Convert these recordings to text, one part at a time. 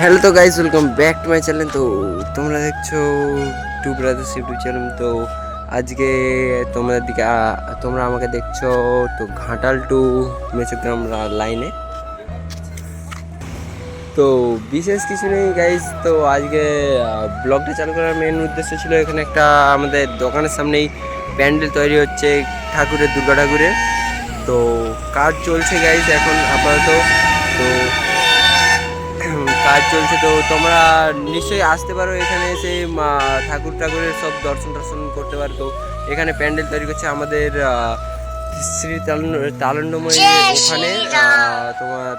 Hello তো guys welcome back to my channel তো তোমরা দেখছ টু ব্রাদার্স ইউটিউব চ্যানেল তো আজকে তোমাদের দিকে তোমরা আমাকে দেখছ তো ঘাটাল টু মেচগ্রাম লাইনে তো বিশেষ কিছু নেই গাইজ তো আজকে ব্লগটা চালু করার মেন উদ্দেশ্য ছিল এখানে একটা আমাদের দোকানের সামনেই প্যান্ডেল তৈরি হচ্ছে ঠাকুরের, দুর্গা ঠাকুরের। তো কাজ চলছে গাইজ এখন আপাতত। তো কাজ চলছে তো তোমরা নিশ্চয়ই আসতে পারো এখানে এসে ঠাকুর ঠাকুরের সব দর্শন টর্শন করতে পারো তো। এখানে প্যান্ডেল তৈরি করছে আমাদের শ্রী তালন- তালন্ডময়ী ওখানে তোমার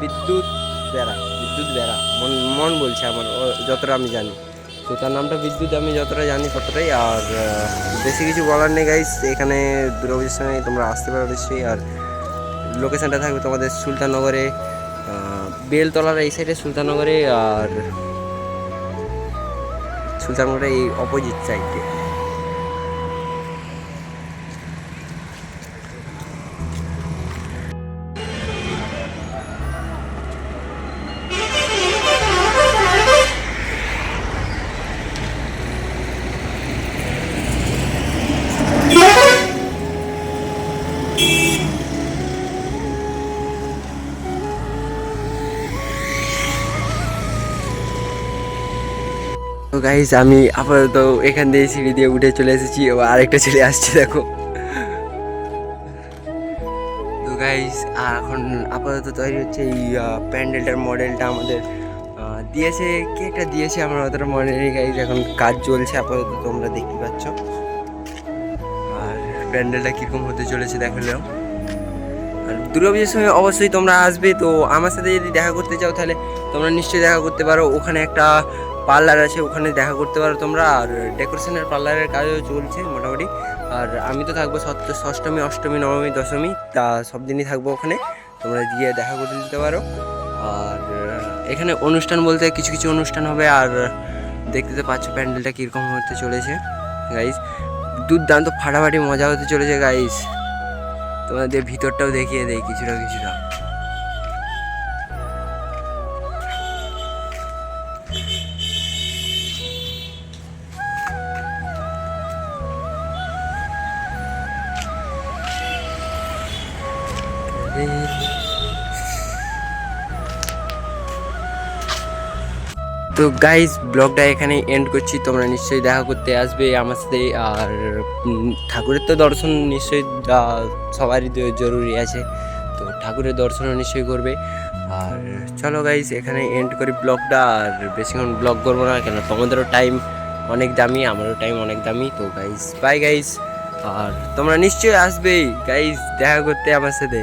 বিদ্যুৎ বেড়া বিদ্যুৎ বেড়া মন মন বলছে আমার ও- যতটা আমি জানি। তো তার নামটা বিদ্যুৎ আমি যতটা জানি ততটাই আর বেশি কিছু বলার নেই গাইস এখানে দুর্গাপুজোর সময় তোমরা আসতে পারো নিশ্চয়ই আর লোকেশনটা থাকবে তোমাদের সুলতাননগরে। আহ, বেলতলার এই সাইডে সুলতানগরে আর সুলতানগরে এই অপোজিট সাইডে তো গাইস আমি আপাতত এখান দিয়ে সিঁড়ি দিয়ে উঠে চলে এসেছি। ও, আরেকটা ছেলে আসছে, দেখো। তো গাইস এখন আপাতত তৈরি হচ্ছে এই প্যান্ডেলটার মডেলটা আমাদের। দিয়েছে, কে একটা দিয়েছে আমার অতটা মনে নেই গাইস এখন কাজ চলছে, আপাতত তোমরা দেখতে পাচ্ছ। আর প্যান্ডেলটা কীরকম হতে চলেছে দেখালেও আর দুর্গাপুজোর সময় অবশ্যই তোমরা আসবে, তো আমার সাথে যদি দেখা করতে চাও তাহলে তোমরা নিশ্চয়ই দেখা করতে পারো। ওখানে একটা পার্লার আছে, ওখানে দেখা করতে পারো তোমরা। আর ডেকোরেশনের পার্লারের কাজও চলছে মোটামুটি। আর আমি তো থাকব সপ্ত, ষষ্ঠমী, অষ্টমী, নবমী, দশমী, তা সব দিনই থাকব ওখানে। তোমরা গিয়ে দেখা করে দিতে পারো। আর এখানে অনুষ্ঠান বলতে কিছু কিছু অনুষ্ঠান হবে, আর দেখতে তো পাচ্ছ প্যান্ডেলটা কীরকম হতে চলেছে গাইস দুর্দান্ত ফাটাফাটি মজা হতে চলেছে গাইস তোমাদের ভিতরটাও দেখিয়ে দেয় কিছুটা কিছুটা। তো গাইজ ব্লগটা এখানে এন্ড করছি। তোমরা নিশ্চয়ই দেখা করতে আসবে আমার সাথে, আর ঠাকুরের তো দর্শন নিশ্চয়ই সবারই জরুরি আছে। তো ঠাকুরের দর্শনও নিশ্চয়ই করবে। আর চলো গাইজ এখানে এন্ড করি ব্লগটা আর বেশিক্ষণ ব্লগ করব না কেন তোমাদেরও টাইম অনেক দামি, আমারও টাইম অনেক দামি। তো গাইস বাই গাইস আর তোমরা নিশ্চয়ই আসবেই। গাইজ দেখা করতে আমার সাথে।